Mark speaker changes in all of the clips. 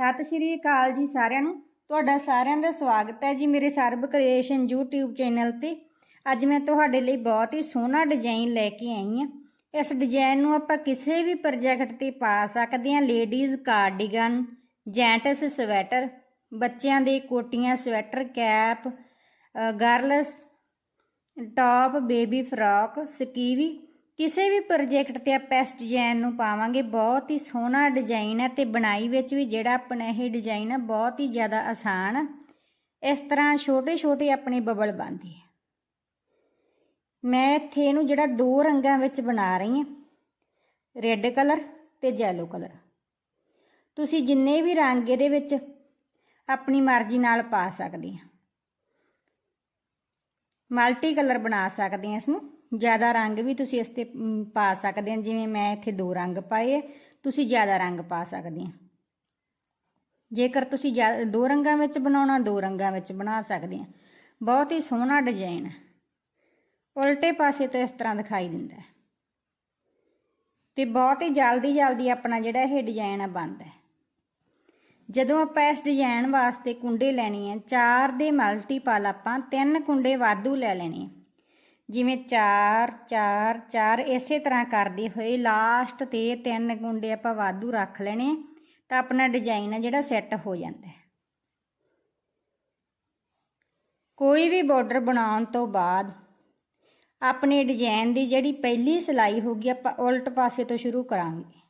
Speaker 1: ਸਤਿ ਸ਼੍ਰੀ ਅਕਾਲ ਜੀ ਸਾਰਿਆਂ ਨੂੰ। ਤੁਹਾਡਾ ਸਾਰਿਆਂ ਦਾ ਸਵਾਗਤ ਹੈ ਜੀ ਮੇਰੇ ਸਰਬ ਕ੍ਰੀਏਸ਼ਨ YouTube ਚੈਨਲ ਤੇ। ਅੱਜ ਮੈਂ ਤੁਹਾਡੇ ਲਈ ਬਹੁਤ ਹੀ ਸੋਹਣਾ ਡਿਜ਼ਾਈਨ ਲੈ ਕੇ ਆਈ ਹਾਂ। ਇਸ ਡਿਜ਼ਾਈਨ ਨੂੰ ਆਪਾਂ ਕਿਸੇ ਵੀ ਪ੍ਰੋਜੈਕਟ ਤੇ ਪਾ ਸਕਦੇ ਹਾਂ। ਲੇਡੀਜ਼ ਕਾਰਡੀਗਨ ਜੈਂਟਸ ਸਵੈਟਰ ਬੱਚਿਆਂ ਦੇ ਕੋਟੀਆਂ sweater cap girls top baby frock skivvy ਕਿਸੇ ਵੀ ਪ੍ਰੋਜੈਕਟ ਤੇ ਆਪਾਂ ਇਸ ਡਿਜ਼ਾਈਨ ਨੂੰ ਪਾਵਾਂਗੇ, ਬਹੁਤ ਹੀ ਸੋਹਣਾ ਡਿਜ਼ਾਈਨ ਹੈ ਤੇ ਬਣਾਈ ਵਿੱਚ ਵੀ ਜਿਹੜਾ ਆਪਣਾ ਇਹ ਡਿਜ਼ਾਈਨ ਹੈ ਬਹੁਤ ਹੀ ਜ਼ਿਆਦਾ ਆਸਾਨ ਹੈ ਇਸ ਤਰ੍ਹਾਂ ਛੋਟੇ ਛੋਟੇ ਆਪਣੇ ਬਬਲ ਬਣਦੇ ਆ। ਮੈਂ ਇੱਥੇ ਇਹਨੂੰ ਜਿਹੜਾ ਦੋ ਰੰਗਾਂ ਵਿੱਚ ਬਣਾ ਰਹੀ ਹਾਂ ਰੈੱਡ ਕਲਰ ਤੇ ਯੈਲੋ ਕਲਰ ਤੁਸੀਂ ਜਿੰਨੇ ਵੀ ਰੰਗ ਇਹਦੇ ਵਿੱਚ ਆਪਣੀ ਮਰਜ਼ੀ ਨਾਲ ਪਾ ਸਕਦੇ ਆ। ਮਲਟੀ ਕਲਰ ਬਣਾ ਸਕਦੇ ਆ ਇਸ ਨੂੰ। ਜ਼ਿਆਦਾ ਰੰਗ ਵੀ ਤੁਸੀਂ ਇਸ ਤੇ ਪਾ ਸਕਦੇ ਆ ਜਿਵੇਂ ਮੈਂ ਇੱਥੇ ਦੋ ਰੰਗ ਪਾਏ ਆ, ਤੁਸੀਂ ਜ਼ਿਆਦਾ ਰੰਗ ਪਾ ਸਕਦੇ ਆ ਜੇਕਰ ਤੁਸੀਂ ਜ਼ਿਆ- ਦੋ ਰੰਗਾਂ ਵਿੱਚ ਬਣਾਉਣਾ, ਦੋ ਰੰਗਾਂ ਵਿੱਚ ਬਣਾ ਸਕਦੇ ਆ ਬਹੁਤ ਹੀ ਸੋਹਣਾ ਡਿਜ਼ਾਈਨ ਹੈ ਉਲਟੇ ਪਾਸੇ ਤੋਂ ਇਸ ਤਰ੍ਹਾਂ ਦਿਖਾਈ ਦਿੰਦਾ ਹੈ। ਤੇ ਬਹੁਤ ਹੀ ਜਲਦੀ ਜਲਦੀ ਆਪਣਾ ਜਿਹੜਾ ਇਹ ਡਿਜ਼ਾਈਨ ਆ ਬਣਦਾ ਹੈ। ਜਦੋਂ ਆਪਾਂ ਇਸ ਡਿਜ਼ਾਈਨ ਵਾਸਤੇ ਕੁੰਡੇ ਲੈਣੇ ਹੈ ਚਾਰ ਦੇ ਮਲਟੀਪਲ ਆਪਾਂ ਤਿੰਨ ਕੁੰਡੇ ਵਾਧੂ ਲੈ ਲੈਣੇ ਆ। ਜਿਵੇਂ 4 4 4 ਇਸੇ ਤਰ੍ਹਾਂ ਕਰਦੇ ਹੋਏ ਲਾਸਟ ਤੇ ਤਿੰਨ ਗੁੰਡੇ ਆਪਾਂ ਵਾਧੂ ਰੱਖ ਲੈਣੇ, ਤਾਂ ਆਪਣਾ ਡਿਜ਼ਾਈਨ ਆ ਜਿਹੜਾ ਸੈੱਟ ਹੋ ਜਾਂਦਾ ਹੈ। ਕੋਈ ਵੀ ਬਾਰਡਰ ਬਣਾਉਣ ਤੋਂ ਬਾਅਦ ਆਪਣੇ ਡਿਜ਼ਾਈਨ ਦੀ ਜਿਹੜੀ ਪਹਿਲੀ ਸਿਲਾਈ ਹੋਗੀ ਆਪਾਂ ਉਲਟ ਪਾਸੇ ਤੋਂ ਸ਼ੁਰੂ ਕਰਾਂਗੇ।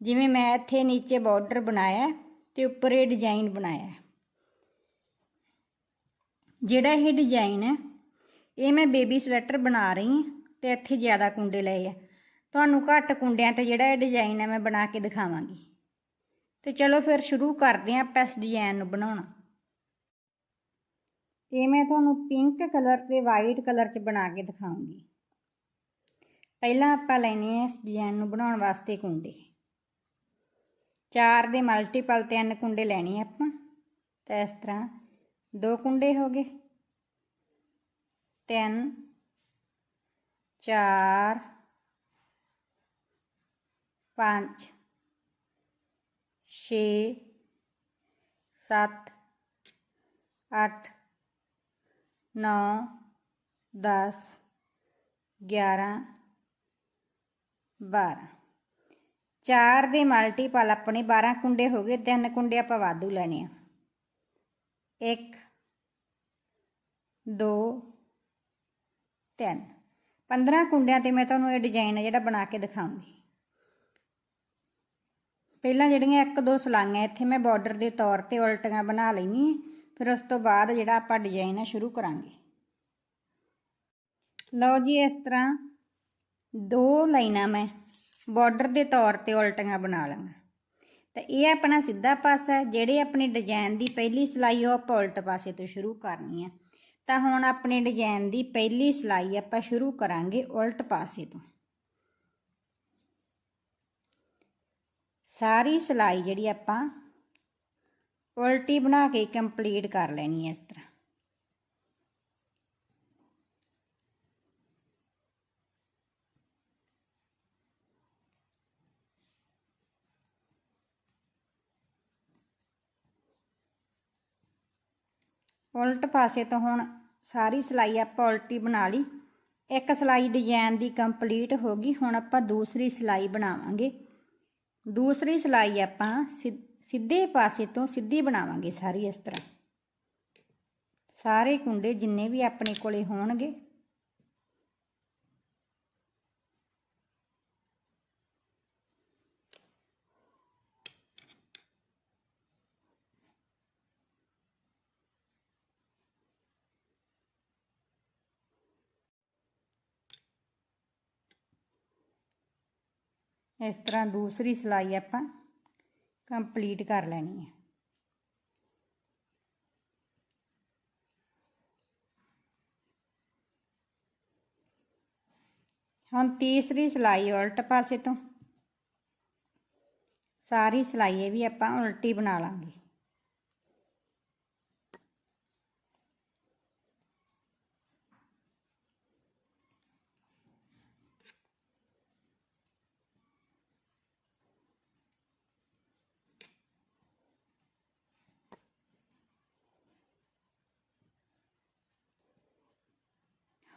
Speaker 1: ਜਿਵੇਂ ਮੈਂ ਇੱਥੇ ਨੀਚੇ ਬਾਰਡਰ ਬਣਾਇਆ ਤੇ ਉੱਪਰ ਇਹ ਡਿਜ਼ਾਈਨ ਬਣਾਇਆ ਜਿਹੜਾ ਇਹ ਡਿਜ਼ਾਈਨ ਹੈ ਇਹ ਮੈਂ ਬੇਬੀ ਸਵੈਟਰ ਬਣਾ ਰਹੀ ਹਾਂ ਤੇ ਇੱਥੇ ਜ਼ਿਆਦਾ ਕੁੰਡੇ ਲਏ ਆ। ਤੁਹਾਨੂੰ ਘੱਟ ਕੁੰਡਿਆਂ ਤੇ ਜਿਹੜਾ ਇਹ ਡਿਜ਼ਾਈਨ ਹੈ ਮੈਂ ਬਣਾ ਕੇ ਦਿਖਾਵਾਂਗੀ। ਤੇ ਚਲੋ ਫਿਰ ਸ਼ੁਰੂ ਕਰਦੇ ਹਾਂ ਆਪਾਂ ਇਸ ਡਿਜ਼ਾਈਨ ਨੂੰ ਬਣਾਉਣਾ। ਇਹ ਮੈਂ ਤੁਹਾਨੂੰ ਪਿੰਕ ਕਲਰ ਤੇ ਵਾਈਟ ਕਲਰ 'ਚ ਬਣਾ ਕੇ ਦਿਖਾਉਂਗੀ। ਪਹਿਲਾਂ ਆਪਾਂ ਲੈਣੇ ਆ ਇਸ ਡਿਜ਼ਾਈਨ ਨੂੰ ਬਣਾਉਣ ਵਾਸਤੇ ਕੁੰਡੇ। ਚਾਰ ਦੇ ਮਲਟੀਪਲ ਤਿੰਨ ਕੁੰਡੇ ਲੈਣੇ ਆਪਾਂ। ਤਾਂ ਇਸ ਤਰ੍ਹਾਂ ਦੋ ਕੁੰਡੇ ਹੋ ਗਏ। ਤਿੰਨ, ਚਾਰ, ਪੰਜ, ਛੇ, ਸੱਤ, ਅੱਠ, ਨੌ, ਦਸ, ਗਿਆਰਾਂ, ਬਾਰਾਂ। ਚਾਰ ਦੇ ਮਲਟੀਪਲ ਆਪਣੇ 12 ਕੁੰਡੇ ਹੋ ਗਏ, ਤਿੰਨ ਕੁੰਡੇ ਆਪਾਂ ਵਾਧੂ ਲੈਣੇ ਆ। 1 2 3 15 ਕੁੰਡਿਆਂ ਤੇ ਮੈਂ ਤੁਹਾਨੂੰ ਇਹ ਡਿਜ਼ਾਈਨ ਹੈ ਜਿਹੜਾ ਬਣਾ ਕੇ ਦਿਖਾਉਂਗੀ। ਪਹਿਲਾਂ ਜਿਹੜੀਆਂ ਇੱਕ ਦੋ ਸਲਾਈਆਂ ਇੱਥੇ ਮੈਂ ਬਾਰਡਰ ਦੇ ਤੌਰ ਤੇ ਉਲਟੀਆਂ ਬਣਾ ਲੈਣੀ ਫਿਰ ਉਸ ਤੋਂ ਬਾਅਦ ਜਿਹੜਾ ਆਪਾਂ ਡਿਜ਼ਾਈਨ ਹੈ ਸ਼ੁਰੂ ਕਰਾਂਗੇ। ਲਓ ਜੀ, ਇਸ ਤਰ੍ਹਾਂ ਦੋ ਲਾਈਨਾਂ ਮੈਂ ਬਾਰਡਰ ਦੇ ਤੌਰ ਤੇ ਉਲਟੀਆਂ ਬਣਾ ਲਾਂਗਾ ਤਾਂ ਇਹ ਆਪਣਾ ਸਿੱਧਾ ਪਾਸਾ ਹੈ। ਜਿਹੜੇ ਆਪਣੀ ਡਿਜ਼ਾਈਨ ਦੀ ਪਹਿਲੀ ਸਿਲਾਈ ਉਹ ਆਪਾਂ ਉਲਟ ਪਾਸੇ ਤੋਂ ਸ਼ੁਰੂ ਕਰਨੀ ਹੈ ਤਾਂ ਹੁਣ ਆਪਣੇ ਡਿਜ਼ਾਈਨ ਦੀ ਪਹਿਲੀ ਸਿਲਾਈ ਆਪਾਂ ਸ਼ੁਰੂ ਕਰਾਂਗੇ ਉਲਟ ਪਾਸੇ ਤੋਂ। ਸਾਰੀ ਸਿਲਾਈ ਜਿਹੜੀ ਆਪਾਂ ਉਲਟੀ ਬਣਾ ਕੇ ਕੰਪਲੀਟ ਕਰ ਲੈਣੀ ਹੈ ਇਸ ਤਰ੍ਹਾਂ। ਉਲਟ ਪਾਸੇ ਤੋਂ ਹੁਣ ਸਾਰੀ ਸਿਲਾਈ ਆਪਾਂ ਉਲਟੀ ਬਣਾ ਲਈ। ਇੱਕ ਸਿਲਾਈ ਡਿਜ਼ਾਈਨ ਦੀ ਕੰਪਲੀਟ ਹੋ ਗਈ। ਹੁਣ ਆਪਾਂ ਦੂਸਰੀ ਸਿਲਾਈ ਬਣਾਵਾਂਗੇ। ਦੂਸਰੀ ਸਿਲਾਈ ਆਪਾਂ ਸਿੱਧੇ ਪਾਸੇ ਤੋਂ ਸਿੱਧੀ ਬਣਾਵਾਂਗੇ ਸਾਰੀ ਇਸ ਤਰ੍ਹਾਂ। ਸਾਰੇ ਕੁੰਡੇ ਜਿੰਨੇ ਵੀ ਆਪਣੇ ਕੋਲੇ ਹੋਣਗੇ ਇਸ ਤਰ੍ਹਾਂ ਦੂਸਰੀ ਸਿਲਾਈ ਆਪਾਂ ਕੰਪਲੀਟ ਕਰ ਲੈਣੀ ਹੈ ਹੁਣ ਤੀਸਰੀ ਸਿਲਾਈ ਉਲਟ ਪਾਸੇ ਤੋਂ ਸਾਰੀ ਸਿਲਾਈ ਇਹ ਵੀ ਆਪਾਂ ਉਲਟੀ ਬਣਾ ਲਾਂਗੇ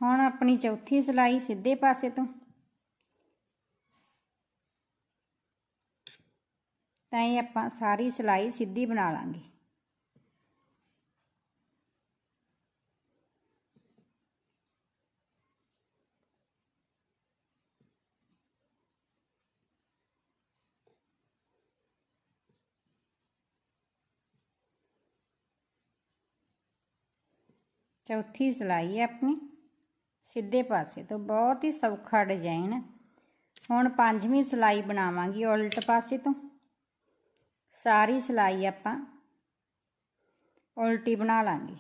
Speaker 1: ਹੁਣ ਆਪਣੀ ਚੌਥੀ ਸਿਲਾਈ ਸਿੱਧੇ ਪਾਸੇ ਤੋਂ। ਤਾਂ ਇਹ ਆਪਾਂ ਸਾਰੀ ਸਿਲਾਈ ਸਿੱਧੀ ਬਣਾ ਲਾਂਗੇ। ਚੌਥੀ ਸਿਲਾਈ ਹੈ ਆਪਣੀ। ਸਿੱਧੇ ਪਾਸੇ ਤੋਂ ਬਹੁਤ ਹੀ ਸੌਖਾ ਡਿਜ਼ਾਈਨ। ਹੁਣ ਪੰਜਵੀਂ ਸਿਲਾਈ ਬਣਾਵਾਂਗੀ ਉਲਟ ਪਾਸੇ ਤੋਂ। ਸਾਰੀ ਸਿਲਾਈ ਆਪਾਂ ਉਲਟੀ ਬਣਾ ਲਾਂਗੇ।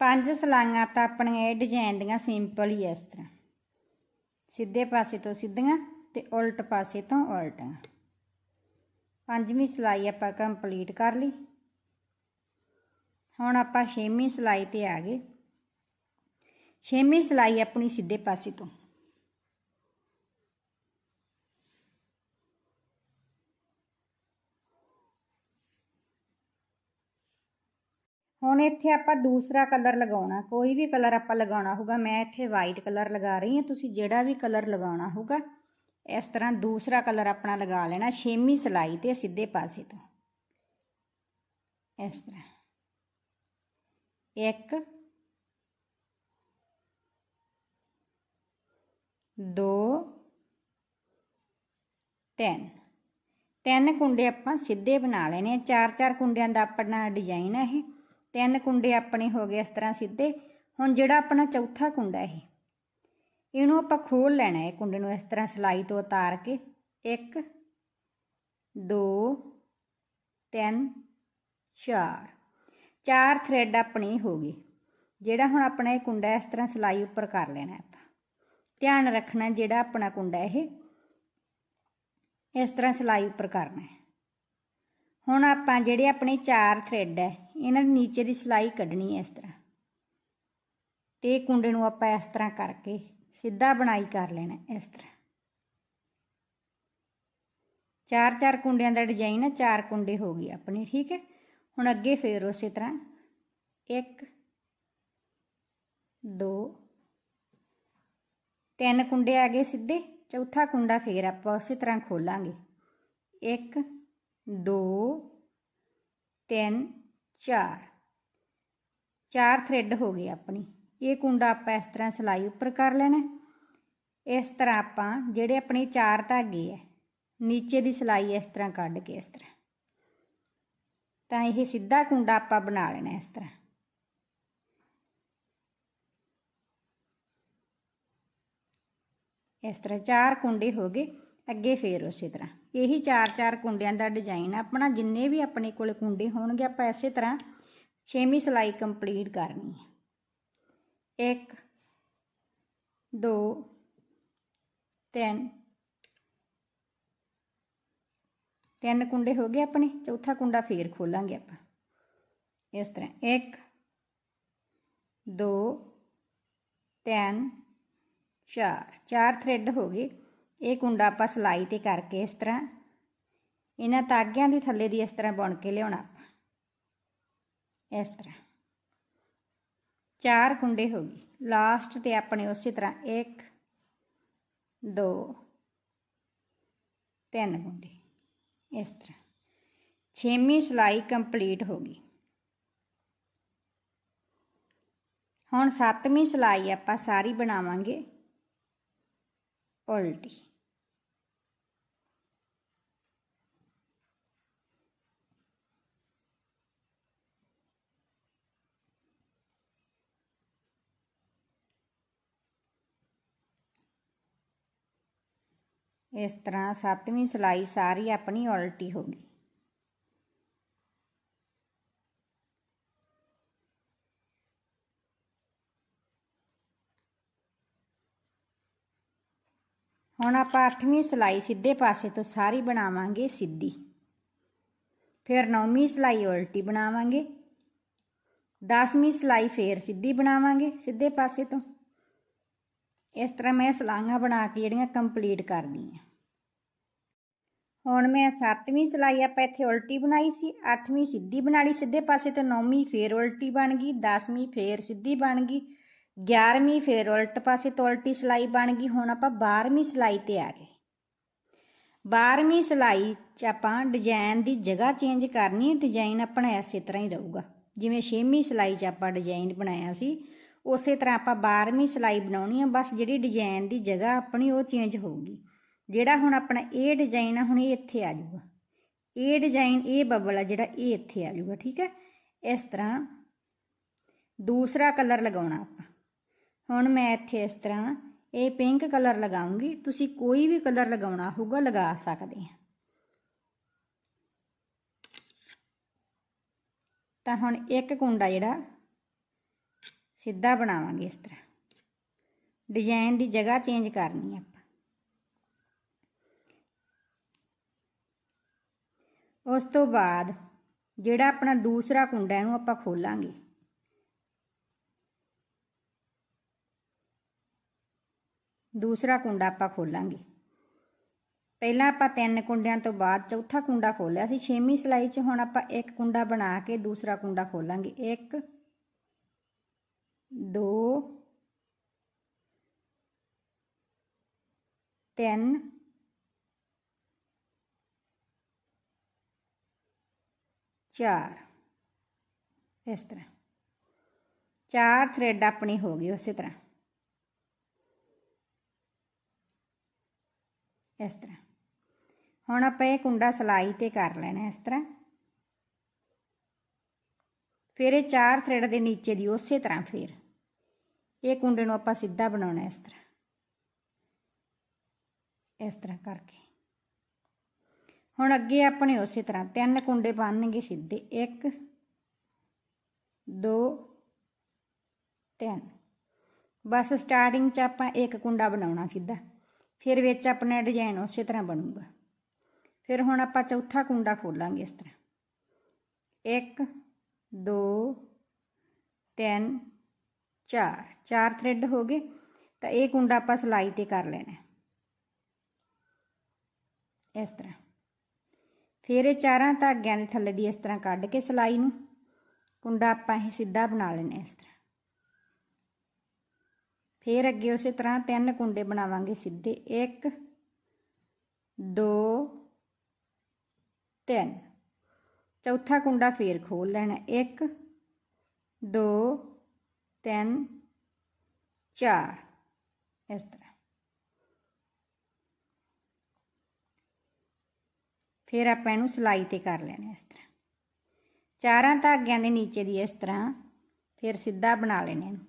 Speaker 1: ਪੰਜ ਸਲਾਈਆਂ ਤਾਂ ਆਪਣੀਆਂ ਇਹ ਡਿਜ਼ਾਈਨ ਦੀਆਂ ਸਿੰਪਲ ਹੀ ਐ ਇਸ ਤਰ੍ਹਾਂ। ਸਿੱਧੇ ਪਾਸੇ ਤੋਂ ਸਿੱਧੀਆਂ ਤੇ ਉਲਟ ਪਾਸੇ ਤੋਂ ਉਲਟੀਆਂ। ਪੰਜਵੀਂ ਸਿਲਾਈ ਆਪਾਂ ਕੰਪਲੀਟ ਕਰ ਲਈ। ਹੁਣ ਆਪਾਂ ਛੇਵੀਂ ਸਿਲਾਈ ਤੇ ਆ ਗਏ। ਛੇਵੀਂ ਸਿਲਾਈ ਆਪਣੀ ਸਿੱਧੇ ਪਾਸੇ ਤੋਂ। ਹੁਣ ਇੱਥੇ ਆਪਾਂ ਦੂਸਰਾ ਕਲਰ ਲਗਾਉਣਾ। ਕੋਈ ਵੀ ਕਲਰ ਆਪਾਂ ਲਗਾਉਣਾ ਹੋਊਗਾ। ਮੈਂ ਇੱਥੇ ਵਾਈਟ ਕਲਰ ਲਗਾ ਰਹੀ ਹਾਂ। ਤੁਸੀਂ ਜਿਹੜਾ ਵੀ ਕਲਰ ਲਗਾਉਣਾ ਹੋਊਗਾ। ਇਸ ਤਰ੍ਹਾਂ ਦੂਸਰਾ ਕਲਰ ਆਪਣਾ ਲਗਾ ਲੈਣਾ, ਛੇਵੀਂ ਸਿਲਾਈ ਤੇ ਸਿੱਧੇ ਪਾਸੇ ਤੋਂ। ਇਸ ਤਰ੍ਹਾਂ। ਇੱਕ, ਦੋ, ਤਿੰਨ। ਤਿੰਨ ਕੁੰਡੇ ਆਪਾਂ ਸਿੱਧੇ ਬਣਾ ਲੈਣੇ ਆ। ਚਾਰ ਚਾਰ ਕੁੰਡਿਆਂ ਦਾ ਆਪਣਾ ਡਿਜ਼ਾਈਨ ਹੈ ਇਹ। ਤਿੰਨ ਕੁੰਡੇ ਆਪਣੇ ਹੋ ਗਏ ਇਸ ਤਰ੍ਹਾਂ ਸਿੱਧੇ। ਹੁਣ ਜਿਹੜਾ ਆਪਣਾ ਚੌਥਾ ਕੁੰਡਾ ਇਹ। ਇਹਨੂੰ ਆਪਾਂ ਖੋਲ ਲੈਣਾ ਹੈ ਕੁੰਡੇ ਨੂੰ ਇਸ ਤਰ੍ਹਾਂ ਸਲਾਈ ਤੋਂ ਉਤਾਰ ਕੇ। 1 2 3 4 ਚਾਰ ਥ੍ਰੈਡ ਆਪਣੀ ਹੋ ਗਈ। ਜਿਹੜਾ ਹੁਣ ਆਪਣਾ ਇਹ ਕੁੰਡਾ ਇਸ ਤਰ੍ਹਾਂ ਸਲਾਈ ਉੱਪਰ ਕਰ ਲੈਣਾ ਆਪਾਂ। ਧਿਆਨ ਰੱਖਣਾ ਜਿਹੜਾ ਆਪਣਾ ਕੁੰਡਾ ਇਹ, ਇਸ ਤਰ੍ਹਾਂ ਸਲਾਈ ਉੱਪਰ ਕਰਨਾ ਹੈ। ਹੁਣ ਆਪਾਂ ਜਿਹੜੇ ਆਪਣੇ ਚਾਰ ਥ੍ਰੈਡ ਹੈ, ਇਹਨਾਂ ਦੇ ਨੀਚੇ ਦੀ ਸਲਾਈ ਕੱਢਣੀ ਹੈ ਇਸ ਤਰ੍ਹਾਂ। ਤੇ ਕੁੰਡੇ ਨੂੰ ਆਪਾਂ ਇਸ ਤਰ੍ਹਾਂ ਕਰਕੇ ਸਿੱਧਾ ਬਣਾਈ ਕਰ ਲੈਣਾ ਇਸ ਤਰ੍ਹਾਂ। ਚਾਰ ਚਾਰ ਕੁੰਡਿਆਂ ਦਾ ਡਿਜ਼ਾਈਨ ਹੈ ਚਾਰ ਕੁੰਡੇ ਹੋ ਗਏ ਆਪਣੇ, ਠੀਕ ਹੈ? ਹੁਣ ਅੱਗੇ ਫੇਰ ਉਸੇ ਤਰ੍ਹਾਂ 1 2 ਤਿੰਨ ਕੁੰਡੇ ਆ ਗਏ ਸਿੱਧੇ, ਚੌਥਾ ਕੁੰਡਾ ਫੇਰ ਆਪਾਂ ਉਸੇ ਤਰ੍ਹਾਂ ਖੋਲਾਂਗੇ। 1 2 3 4 ਚਾਰ ਥ੍ਰੈਡ ਹੋ ਗਏ ਆਪਣੀ। ਇਹ ਕੁੰਡਾ ਆਪਾਂ ਇਸ ਤਰ੍ਹਾਂ ਸਲਾਈ ਉੱਪਰ ਕਰ ਲੈਣਾ ਇਸ ਤਰ੍ਹਾਂ ਆਪਾਂ ਜਿਹੜੇ ਆਪਣੇ ਚਾਰ ਧਾਗੇ ਹੈ, ਨੀਚੇ ਦੀ ਸਲਾਈ ਇਸ ਤਰ੍ਹਾਂ ਕੱਢ ਕੇ ਇਸ ਤਰ੍ਹਾਂ। ਤਾਂ ਇਹ ਸਿੱਧਾ ਕੁੰਡਾ ਆਪਾਂ ਬਣਾ ਲੈਣਾ ਇਸ ਤਰ੍ਹਾਂ। ਇਸ ਤਰ੍ਹਾਂ ਚਾਰ ਕੁੰਡੇ ਹੋ ਗਏ, ਅੱਗੇ ਫੇਰ ਉਸੇ ਤਰ੍ਹਾਂ। ਇਹੀ ਚਾਰ ਚਾਰ ਕੁੰਡਿਆਂ ਦਾ ਡਿਜ਼ਾਈਨ ਆਪਣਾ ਜਿੰਨੇ ਵੀ ਆਪਣੇ ਕੋਲ ਕੁੰਡੇ ਹੋਣਗੇ, ਆਪਾਂ ਇਸੇ ਤਰ੍ਹਾਂ ਛੇਵੀਂ ਸਲਾਈ ਕੰਪਲੀਟ ਕਰਨੀ ਹੈ। 1 2 3 ਤਿੰਨ ਕੁੰਡੇ ਹੋ ਗਏ ਆਪਣੇ, ਚੌਥਾ ਕੁੰਡਾ ਫੇਰ ਖੋਲਾਂਗੇ ਆਪਾਂ। ਇਸ ਤਰ੍ਹਾਂ 1 2 3 4 ਚਾਰ ਥ੍ਰੈਡ ਹੋ ਗਏ। ਇਹ ਕੁੰਡਾ ਆਪਾਂ ਸਲਾਈ ਤੇ ਕਰਕੇ ਇਸ ਤਰ੍ਹਾਂ, ਇਹਨਾਂ ਤਾਗਿਆਂ ਦੀ ਥੱਲੇ ਦੀ ਇਸ ਤਰ੍ਹਾਂ ਬੁਣ ਕੇ ਲਿਆਉਣਾ ਆਪਾਂ। ਇਸ ਤਰ੍ਹਾਂ। ਚਾਰ ਕੁੰਡੇ ਹੋ ਗਏ ਲਾਸਟ ਤੇ ਆਪਣੇ ਉਸੇ ਤਰ੍ਹਾਂ 1 2 ਤਿੰਨ ਕੁੰਡੇ ਇਸ ਤਰ੍ਹਾਂ ਛੇਵੀਂ ਸਲਾਈ ਕੰਪਲੀਟ ਹੋ ਗਈ ਹੁਣ ਸੱਤਵੀਂ ਸਲਾਈ ਆਪਾਂ ਸਾਰੀ ਬਣਾਵਾਂਗੇ ਉਲਟੀ ਇਸ ਤਰ੍ਹਾਂ ਸੱਤਵੀਂ ਸਲਾਈ ਸਾਰੀ ਆਪਣੀ ਉਲਟੀ ਹੋ ਗਈ ਹੁਣ ਆਪਾਂ 8ਵੀਂ ਸਲਾਈ ਸਿੱਧੇ ਪਾਸੇ ਤੋਂ ਸਾਰੀ ਬਣਾਵਾਂਗੇ ਸਿੱਧੀ। ਫਿਰ 9ਵੀਂ ਸਲਾਈ ਉਲਟੀ ਬਣਾਵਾਂਗੇ। 10ਵੀਂ ਸਲਾਈ ਫੇਰ ਸਿੱਧੀ ਬਣਾਵਾਂਗੇ ਸਿੱਧੇ ਪਾਸੇ ਤੋਂ। ਇਸ ਤਰ੍ਹਾਂ ਮੈਂ ਸਲਾਈਆਂ ਬਣਾ ਕੇ ਜਿਹੜੀਆਂ ਕੰਪਲੀਟ ਕਰਦੀ ਆ ਹੁਣ ਮੈਂ 7ਵੀਂ ਸਲਾਈ ਆਪਾਂ ਇੱਥੇ ਉਲਟੀ ਬਣਾਈ ਸੀ 8ਵੀਂ ਸਿੱਧੀ ਬਣਾ ਲਈ, ਸਿੱਧੇ ਪਾਸੇ ਤੋਂ 9ਵੀਂ ਫੇਰ ਉਲਟੀ ਬਣ ਗਈ 10ਵੀਂ ਫੇਰ ਸਿੱਧੀ ਬਣ ਗਈ 11ਵੀਂ ਫੇਰ ਉਲਟ ਪਾਸੇ ਤੋਂ ਉਲਟੀ ਸਲਾਈ ਬਣ ਗਈ, ਹੁਣ ਆਪਾਂ 12ਵੀਂ ਸਲਾਈ ਤੇ ਆ ਗਏ। 12ਵੀਂ ਸਲਾਈ 'ਚ ਆਪਾਂ ਡਿਜ਼ਾਈਨ ਦੀ ਜਗ੍ਹਾ ਚੇਂਜ ਕਰਨੀ ਹੈ ਡਿਜ਼ਾਈਨ ਆਪਣਾ ਇਸੇ ਤਰ੍ਹਾਂ ਹੀ ਰਹੂਗਾ। ਜਿਵੇਂ 6ਵੀਂ ਸਲਾਈ 'ਚ ਆਪਾਂ ਡਿਜ਼ਾਈਨ ਬਣਾਇਆ ਸੀ ਉਸੇ ਤਰ੍ਹਾਂ ਆਪਾਂ 12ਵੀਂ ਸਲਾਈ ਬਣਾਉਣੀ ਆ, ਬਸ ਜਿਹੜੀ ਡਿਜ਼ਾਈਨ ਦੀ ਜਗ੍ਹਾ ਆਪਣੀ ਉਹ ਚੇਂਜ ਹੋਊਗੀ। ਜਿਹੜਾ ਹੁਣ ਆਪਣਾ ਇਹ ਡਿਜ਼ਾਈਨ ਆ, ਹੁਣ ਇਹ ਇੱਥੇ ਆ ਜਾਊਗਾ। ਇਹ ਡਿਜ਼ਾਈਨ ਇਹ ਬਬਲ ਆ, ਜਿਹੜਾ ਇਹ ਇੱਥੇ ਆ ਜਾਊਗਾ, ਠੀਕ ਹੈ ਇਸ ਤਰ੍ਹਾਂ ਦੂਸਰਾ ਕਲਰ ਲਗਾਉਣਾ ਆਪਾਂ। ਹੁਣ ਮੈਂ ਇੱਥੇ ਇਸ ਤਰ੍ਹਾਂ ਇਹ ਪਿੰਕ ਕਲਰ ਲਗਾਉਂਗੀ। ਤੁਸੀਂ ਕੋਈ ਵੀ ਕਲਰ ਲਗਾਉਣਾ ਹੋਊਗਾ, ਲਗਾ ਸਕਦੇ ਆ। ਤਾਂ ਹੁਣ ਇੱਕ ਕੁੰਡਾ ਜਿਹੜਾ ਸਿੱਧਾ ਬਣਾਵਾਂਗੇ ਇਸ ਤਰ੍ਹਾਂ। ਡਿਜ਼ਾਈਨ ਦੀ ਜਗ੍ਹਾ ਚੇਂਜ ਕਰਨੀ ਆਪਾਂ। ਉਸ ਤੋਂ ਬਾਅਦ ਜਿਹੜਾ ਆਪਣਾ ਦੂਸਰਾ ਕੁੰਡਾ ਇਹਨੂੰ ਆਪਾਂ ਖੋਲਾਂਗੇ। ਦੂਸਰਾ ਕੁੰਡਾ ਆਪਾਂ ਖੋਲਾਂਗੇ। ਪਹਿਲਾਂ ਆਪਾਂ ਤਿੰਨ ਕੁੰਡਿਆਂ ਤੋਂ ਬਾਅਦ ਚੌਥਾ ਕੁੰਡਾ ਖੋਲਿਆ ਸੀ। ਛੇਵੀਂ ਸਲਾਈ 'ਚ ਹੁਣ ਆਪਾਂ ਇੱਕ ਕੁੰਡਾ ਬਣਾ ਕੇ ਦੂਸਰਾ ਕੁੰਡਾ ਖੋਲਾਂਗੇ। 1 2 3 4 ਇਸ ਤਰ੍ਹਾਂ ਚਾਰ ਥ੍ਰੈਡ ਆਪਣੀ ਹੋ ਗਈ ਉਸੇ ਤਰ੍ਹਾਂ ਇਸ ਤਰ੍ਹਾਂ ਹੁਣ ਆਪਾਂ ਇਹ ਕੁੰਡਾ ਸਲਾਈ ਤੇ ਕਰ ਲੈਣਾ ਇਸ ਤਰ੍ਹਾਂ ਫਿਰ ਇਹ ਚਾਰ ਥ੍ਰੈਡ ਦੇ ਨੀਚੇ ਦੀ ਉਸੇ ਤਰ੍ਹਾਂ ਫਿਰ ਇਹ ਕੁੰਡੇ ਨੂੰ ਆਪਾਂ ਸਿੱਧਾ ਬਣਾਉਣਾ ਇਸ ਤਰ੍ਹਾਂ। ਇਸ ਤਰ੍ਹਾਂ ਕਰਕੇ। ਹੁਣ ਅੱਗੇ ਆਪਣੇ ਉਸੇ ਤਰ੍ਹਾਂ ਤਿੰਨ ਕੁੰਡੇ ਬਣਨਗੇ ਸਿੱਧੇ। 1 2 3 ਬਸ ਸਟਾਰਟਿੰਗ 'ਚ ਆਪਾਂ ਇੱਕ ਕੁੰਡਾ ਬਣਾਉਣਾ ਸਿੱਧਾ। ਫਿਰ ਵਿੱਚ ਆਪਣਾ ਡਿਜ਼ਾਈਨ ਉਸੇ ਤਰ੍ਹਾਂ ਬਣੂਗਾ। ਫਿਰ ਹੁਣ ਆਪਾਂ ਚੌਥਾ ਕੁੰਡਾ ਖੋਲਾਂਗੇ ਇਸ ਤਰ੍ਹਾਂ। 1 2 3 ਚਾਰ ਚਾਰ ਥ੍ਰੈਡ ਹੋ ਗਏ, ਤਾਂ ਇਹ ਕੁੰਡਾ ਆਪਾਂ ਸਲਾਈ ਤੇ ਕਰ ਲੈਣਾ। ਇਸ ਤਰ੍ਹਾਂ। ਫਿਰ ਇਹ ਚਾਰਾਂ ਧਾਗਿਆਂ ਦੇ ਥੱਲੇ ਦੀ ਇਸ ਤਰ੍ਹਾਂ ਕੱਢ ਕੇ ਸਲਾਈ ਨੂੰ, ਕੁੰਡਾ ਆਪਾਂ ਇਹ ਸਿੱਧਾ ਬਣਾ ਲੈਣਾ ਇਸ ਤਰ੍ਹਾਂ। ਫਿਰ ਅੱਗੇ ਉਸੇ ਤਰ੍ਹਾਂ ਤਿੰਨ ਕੁੰਡੇ ਬਣਾਵਾਂਗੇ ਸਿੱਧੇ। 1 2 3 ਚੌਥਾ ਕੁੰਡਾ ਫੇਰ ਖੋਲ ਲੈਣਾ। 1 2 3 4 ਇਸ ਤਰ੍ਹਾਂ। ਫਿਰ ਆਪਾਂ ਇਹਨੂੰ ਸਲਾਈ ਤੇ ਕਰ ਲੈਣਾ ਇਸ ਤਰ੍ਹਾਂ। ਚਾਰਾਂ ਧਾਗਿਆਂ ਦੇ ਨੀਚੇ ਦੀ ਇਸ ਤਰ੍ਹਾਂ, ਫਿਰ ਸਿੱਧਾ ਬਣਾ ਲੈਣਾ ਇਹਨੂੰ।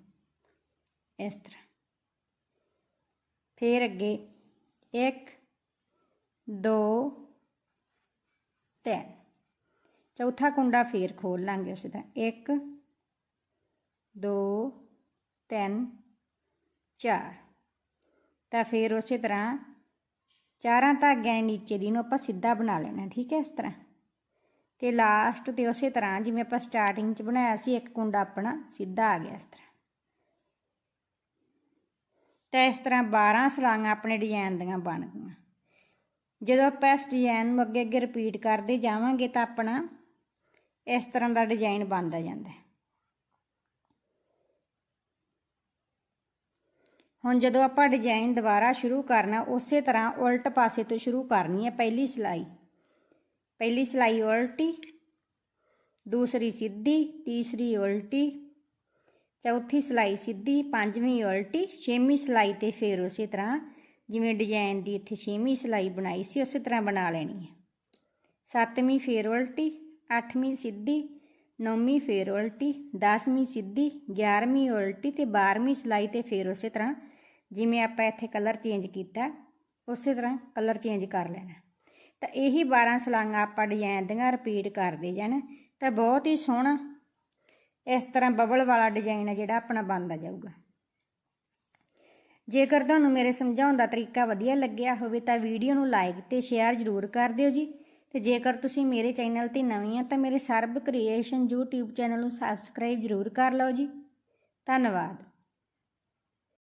Speaker 1: ਇਸ ਤਰ੍ਹਾਂ। ਫਿਰ ਅੱਗੇ 1 2 3 ਚੌਥਾ ਕੁੰਡਾ ਫੇਰ ਖੋਲ ਲਾਂਗੇ ਉਸੇ ਤਰ੍ਹਾਂ 1 2 3 4 ਤਾਂ ਫਿਰ ਉਸੇ ਤਰ੍ਹਾਂ ਚਾਰਾਂ ਧਾਗਿਆਂ ਦੇ ਨੀਚੇ ਦੀ ਨੂੰ ਆਪਾਂ ਸਿੱਧਾ ਬਣਾ ਲੈਣਾ, ਠੀਕ ਹੈ, ਇਸ ਤਰ੍ਹਾਂ। ਤੇ ਲਾਸਟ ਤੇ ਉਸੇ ਤਰ੍ਹਾਂ ਜਿਵੇਂ ਆਪਾਂ ਸਟਾਰਟਿੰਗ 'ਚ ਬਣਾਇਆ ਸੀ, ਇੱਕ ਕੁੰਡਾ ਆਪਣਾ ਸਿੱਧਾ ਆ ਗਿਆ ਇਸ ਤਰ੍ਹਾਂ। ਤਾਂ ਇਸ ਤਰ੍ਹਾਂ 12 ਸਲਾਈਆਂ ਆਪਣੇ ਡਿਜ਼ਾਈਨ ਦੀਆਂ ਬਣ ਗਈਆਂ। ਜਦੋਂ ਆਪਾਂ ਇਸ ਡਿਜ਼ਾਈਨ ਨੂੰ ਅੱਗੇ ਅੱਗੇ ਰਿਪੀਟ ਕਰਦੇ ਜਾਵਾਂਗੇ ਤਾਂ ਆਪਣਾ ਇਸ ਤਰ੍ਹਾਂ ਦਾ ਡਿਜ਼ਾਈਨ ਬਣਦਾ ਜਾਂਦਾ ਹੈ ਹੁਣ ਜਦੋਂ ਆਪਾਂ ਡਿਜ਼ਾਈਨ ਦੁਬਾਰਾ ਸ਼ੁਰੂ ਕਰਨਾ, ਉਸੇ ਤਰ੍ਹਾਂ ਉਲਟ ਪਾਸੇ ਤੋਂ ਸ਼ੁਰੂ ਕਰਨੀ ਹੈ ਪਹਿਲੀ ਸਲਾਈ। ਪਹਿਲੀ ਸਲਾਈ ਉਲਟੀ, ਦੂਸਰੀ ਸਿੱਧੀ, ਤੀਸਰੀ ਉਲਟੀ, ਚੌਥੀ ਸਲਾਈ ਸਿੱਧੀ, ਪੰਜਵੀਂ ਉਲਟੀ, ਛੇਵੀਂ ਸਲਾਈ ਤੇ ਫੇਰ ਉਸੇ ਤਰ੍ਹਾਂ ਜਿਵੇਂ ਡਿਜ਼ਾਈਨ ਦੀ ਇੱਥੇ ਛੇਵੀਂ ਸਲਾਈ ਬਣਾਈ ਸੀ, ਉਸੇ ਤਰ੍ਹਾਂ ਬਣਾ ਲੈਣੀ ਹੈ। ਸੱਤਵੀਂ ਫੇਰ ਉਲਟੀ, ਅੱਠਵੀਂ ਸਿੱਧੀ, ਨੌਵੀਂ ਫੇਰ ਉਲਟੀ 10ਵੀਂ ਸਿੱਧੀ 11ਵੀਂ ਉਲਟੀ ਤੇ 12ਵੀਂ ਸਲਾਈ ਤੇ ਫੇਰ ਉਸੇ ਤਰ੍ਹਾਂ ਜਿਵੇਂ ਆਪਾਂ ਇੱਥੇ ਕਲਰ ਚੇਂਜ ਕੀਤਾ, ਉਸੇ ਤਰ੍ਹਾਂ ਕਲਰ ਚੇਂਜ ਕਰ ਲੈਣਾ। ਤਾਂ ਇਹੀ 12 ਸਲਾਈਆਂ ਆਪਾਂ ਡਿਜ਼ਾਈਨ ਦੀਆਂ ਰਿਪੀਟ ਕਰਦੇ ਜਾਣ। ਤਾਂ ਬਹੁਤ ਹੀ ਸੋਹਣਾ ਇਸ ਤਰ੍ਹਾਂ ਬਬਲ ਵਾਲਾ ਡਿਜ਼ਾਈਨ ਹੈ ਜਿਹੜਾ ਆਪਣਾ ਬਣਦਾ ਜਾਊਗਾ। ਜੇਕਰ ਤੁਹਾਨੂੰ ਮੇਰੇ ਸਮਝਾਉਣ ਦਾ ਤਰੀਕਾ ਵਧੀਆ ਲੱਗਿਆ ਹੋਵੇ ਤਾਂ ਵੀਡੀਓ ਨੂੰ ਲਾਈਕ ਤੇ ਸ਼ੇਅਰ ਜ਼ਰੂਰ ਕਰ ਦਿਓ ਜੀ। ਤੇ ਜੇਕਰ ਤੁਸੀਂ ਮੇਰੇ ਚੈਨਲ ਤੇ ਨਵੇਂ ਆ ਤਾਂ ਮੇਰੇ ਸਰਬ ਕ੍ਰੀਏਸ਼ਨ YouTube ਚੈਨਲ ਨੂੰ ਸਬਸਕ੍ਰਾਈਬ ਜ਼ਰੂਰ ਕਰ ਲਓ ਜੀ। ਧੰਨਵਾਦ।